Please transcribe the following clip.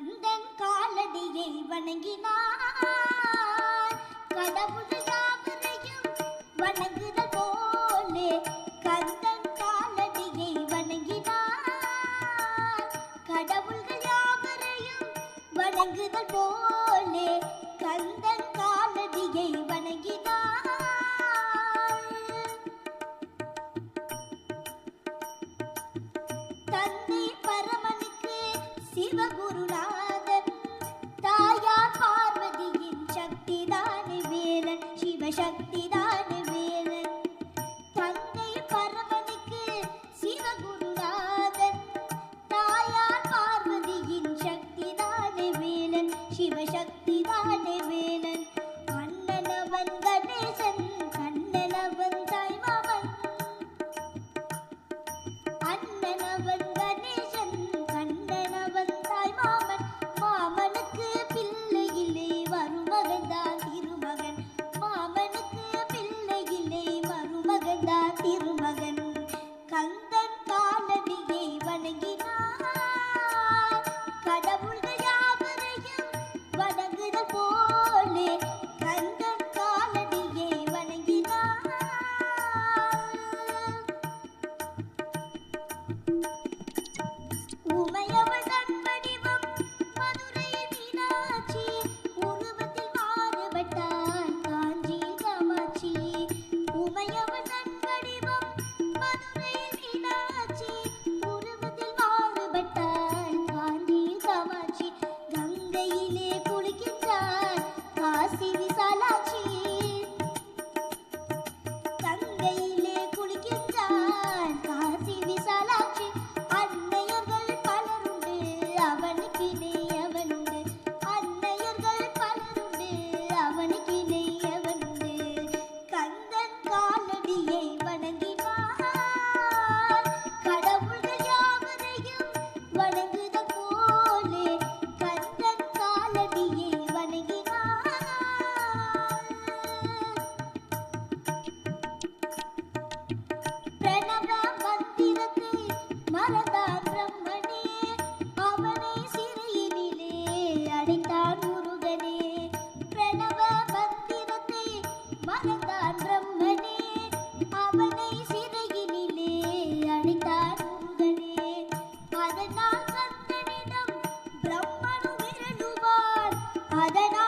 கந்தன் காலடியை வணங்கினார். கடவுள் யாவரையும் வணங்குதல் போலே கந்தன் காலடியை வணங்கினார். கடவுள்கள் யாவரையும் வணங்குதல் போலே கந்தன் காலடியை சக்திதானே வேலன் சிவசக்திதானே வேலன் தந்தை பரமனுக்கு சிவகுருநாதன். தாயார் பார்வதியின் சக்திதானே வேலன் சிவசக்திதானே வேலன் அடைத்தான் முருகனே. பிரணவ பத்திரத்தை மறந்தான் பிரம்மனே. அவனை சிறையினிலே அடைத்தான் முருகனே. அதனால் கந்தனிடம் பிரம்மனு விரலுவான் அதனால்